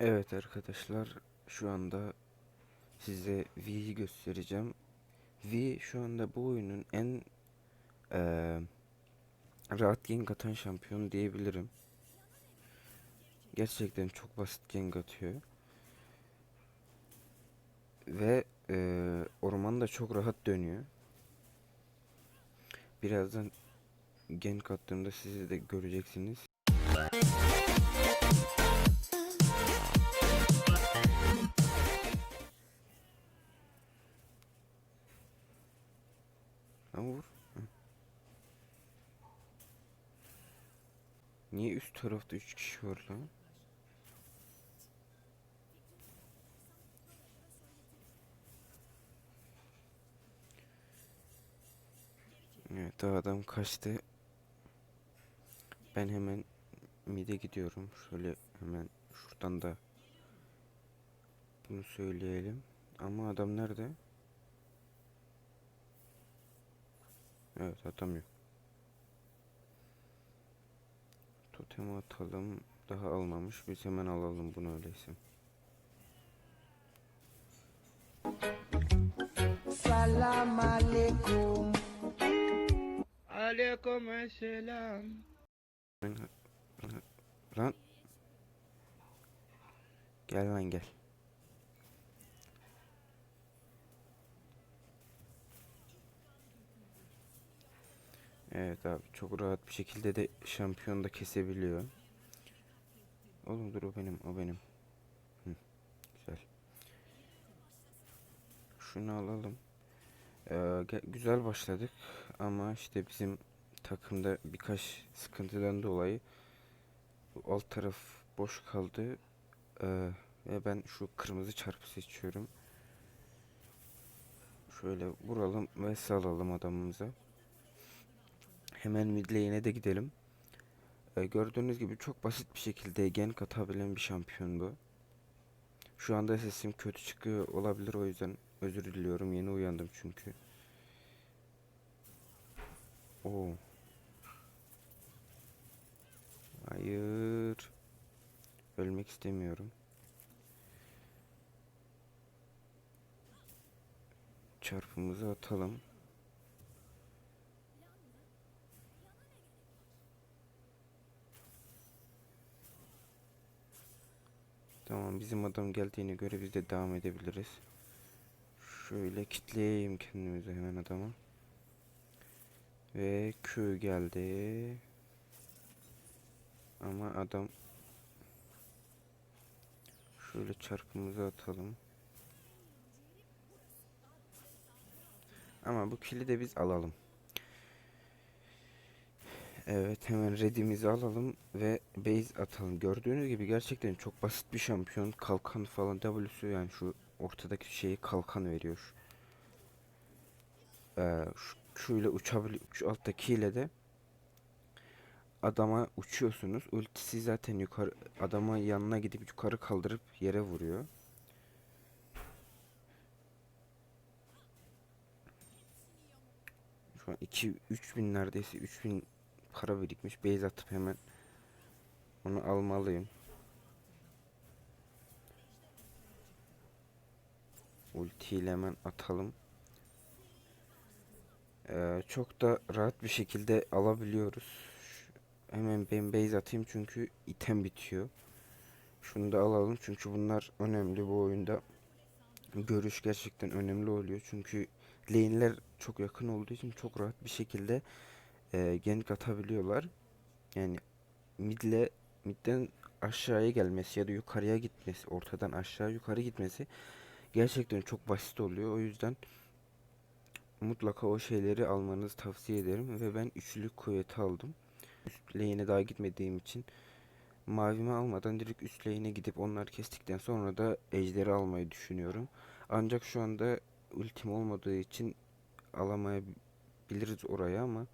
Evet arkadaşlar şu anda size V'yi göstereceğim. V şu anda bu oyunun en eee rahat gank atan şampiyonu diyebilirim. Gerçekten çok basit gank atıyor. Ve eee orman da çok rahat dönüyor. Birazdan gank attığımda siz de göreceksiniz. Niye üst tarafta 3 kişi var lan? Evet adam kaçtı. Ben hemen mide gidiyorum. Şöyle hemen şuradan da bunu söyleyelim. Ama adam nerede? Evet adam yok. Totemi atalım. Daha almamış. Biz hemen alalım bunu öyleyse. Salam alaikum. Aleyküm selam. Lan. Gel lan gel. Evet abi çok rahat bir şekilde de şampiyon da kesebiliyor. Oğlum dur o benim o benim. Hı, güzel. Şunu alalım. Ee, güzel başladık ama işte bizim takımda birkaç sıkıntıdan dolayı alt taraf boş kaldı. Ee, ve ben şu kırmızı çarpı seçiyorum. Şöyle vuralım ve salalım adamımıza. Hemen mid lane'e de gidelim. Ee, gördüğünüz gibi çok basit bir şekilde gank atabilen bir şampiyon bu. Şu anda sesim kötü çıkıyor olabilir o yüzden özür diliyorum. Yeni uyandım çünkü. Oo. Hayır. Ölmek istemiyorum. Çarpımızı atalım. Tamam bizim adam geldiğine göre biz de devam edebiliriz. Şöyle kitleyeyim kendimizi hemen adama. Ve Q geldi. Ama adam şöyle çarpımızı atalım. Ama bu kili de biz alalım. Evet hemen redimizi alalım ve base atalım. Gördüğünüz gibi gerçekten çok basit bir şampiyon. Kalkan falan W'su yani şu ortadaki şeyi kalkan veriyor. Ee, şu ile uçabiliyor. Şu alttaki ile de adama uçuyorsunuz. Ultisi zaten yukarı adama yanına gidip yukarı kaldırıp yere vuruyor. Şu an 2 3000 neredeyse 3000 para birikmiş. Base atıp hemen onu almalıyım. Ultiyle hemen atalım. Ee, çok da rahat bir şekilde alabiliyoruz. Hemen ben base atayım çünkü item bitiyor. Şunu da alalım çünkü bunlar önemli bu oyunda. Görüş gerçekten önemli oluyor çünkü lane'ler çok yakın olduğu için çok rahat bir şekilde e, gank atabiliyorlar. Yani midle midden aşağıya gelmesi ya da yukarıya gitmesi, ortadan aşağı yukarı gitmesi gerçekten çok basit oluyor. O yüzden mutlaka o şeyleri almanızı tavsiye ederim ve ben üçlü kuvveti aldım. Üst lane'e daha gitmediğim için mavimi almadan direkt üst lane'e gidip onları kestikten sonra da ejderi almayı düşünüyorum. Ancak şu anda ultim olmadığı için alamayabiliriz oraya ama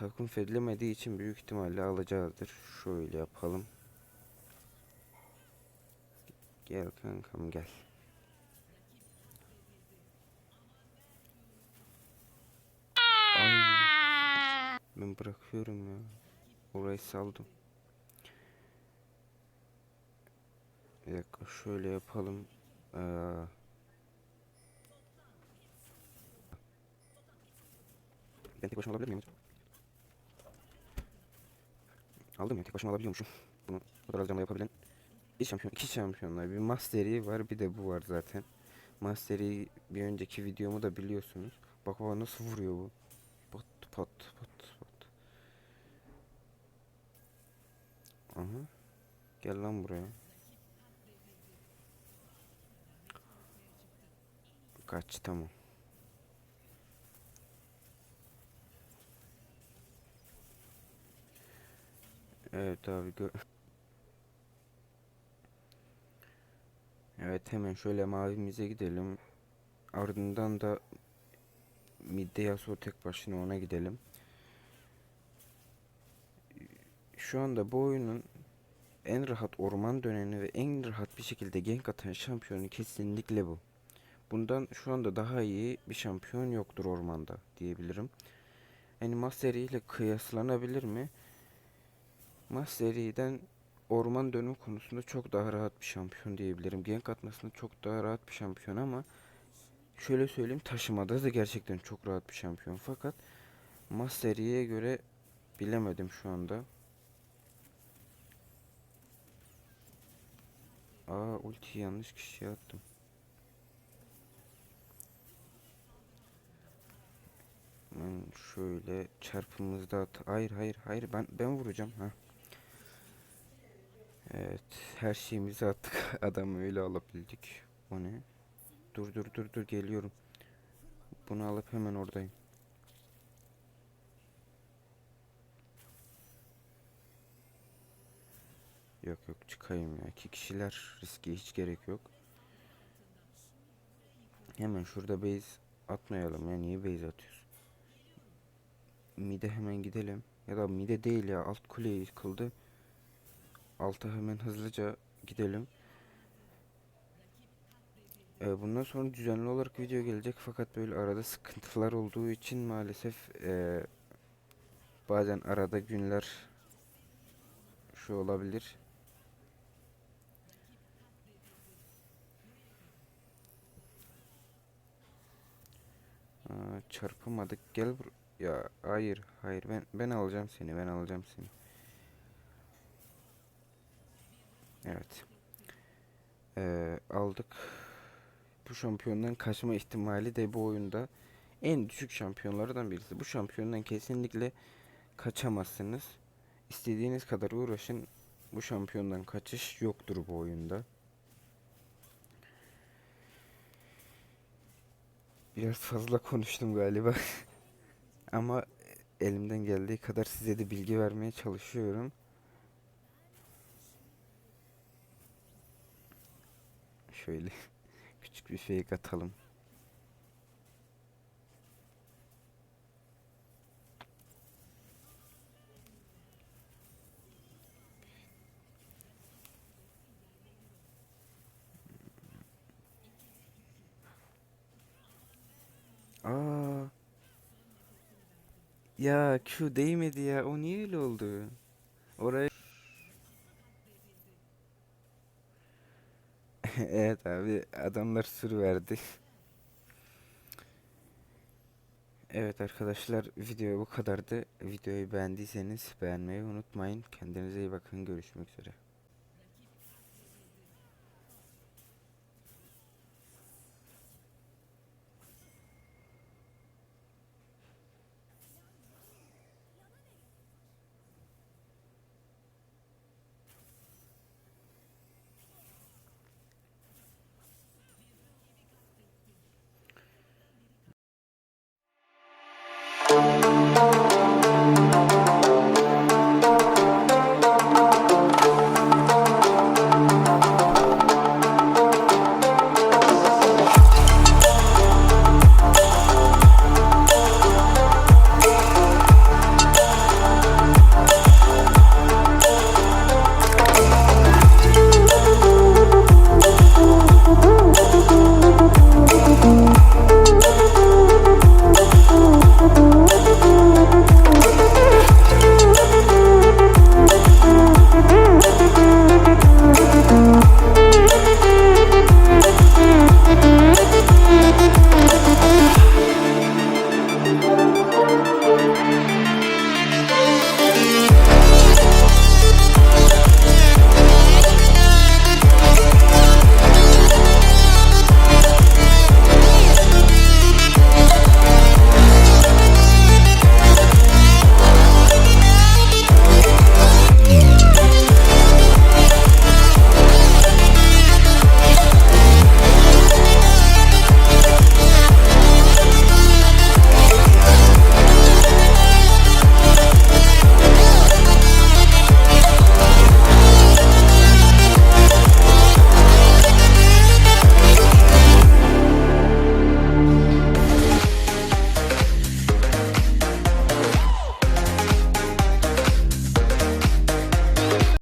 takım fedlemediği için büyük ihtimalle alacağızdır. Şöyle yapalım. Gel kankam gel. Ben bırakıyorum ya. Orayı saldım. Bir dakika şöyle yapalım. Ee, ben tek başıma alabilir miyim? Aldım ya tek başıma alabiliyormuşum. Bunu alacağımla yapabilen. Bir şampiyon, iki şampiyonlar. Bir Mastery var bir de bu var zaten. Mastery bir önceki videomu da biliyorsunuz. Bak baba nasıl vuruyor bu. Pat pat pat pat. Aha. Gel lan buraya. Kaç tamam. Evet abi Evet hemen şöyle mavimize gidelim. Ardından da Midde Yasuo tek başına ona gidelim. Şu anda bu oyunun en rahat orman döneni ve en rahat bir şekilde gank atan şampiyonu kesinlikle bu. Bundan şu anda daha iyi bir şampiyon yoktur ormanda diyebilirim. Yani Mastery ile kıyaslanabilir mi? Mastery'den orman dönüm konusunda çok daha rahat bir şampiyon diyebilirim. Gank atmasında çok daha rahat bir şampiyon ama şöyle söyleyeyim taşımada da gerçekten çok rahat bir şampiyon. Fakat Mastery'e göre bilemedim şu anda. Aa ulti yanlış kişiye attım. Ben şöyle çarpımızda at. Hayır hayır hayır ben ben vuracağım ha. Evet her şeyimizi attık. Adamı öyle alabildik. O ne? Dur dur dur dur geliyorum. Bunu alıp hemen oradayım. Yok yok çıkayım ya. İki kişiler riske hiç gerek yok. Hemen şurada base atmayalım ya. Niye base atıyorsun? Mide hemen gidelim. Ya da mide değil ya. Alt kule yıkıldı. Alta hemen hızlıca gidelim. Ee, bundan sonra düzenli olarak video gelecek fakat böyle arada sıkıntılar olduğu için maalesef ee, bazen arada günler şu olabilir. Aa, çarpamadık. Gel bur ya hayır hayır ben ben alacağım seni ben alacağım seni. Evet. Ee, aldık. Bu şampiyondan kaçma ihtimali de bu oyunda en düşük şampiyonlardan birisi. Bu şampiyondan kesinlikle kaçamazsınız. İstediğiniz kadar uğraşın. Bu şampiyondan kaçış yoktur bu oyunda. Biraz fazla konuştum galiba. Ama elimden geldiği kadar size de bilgi vermeye çalışıyorum. Şöyle küçük bir fake atalım. Aa. Ya Q değmedi ya. O niye öyle oldu? Oraya Evet abi adamlar sür verdi. Evet arkadaşlar video bu kadardı. Videoyu beğendiyseniz beğenmeyi unutmayın. Kendinize iyi bakın. Görüşmek üzere.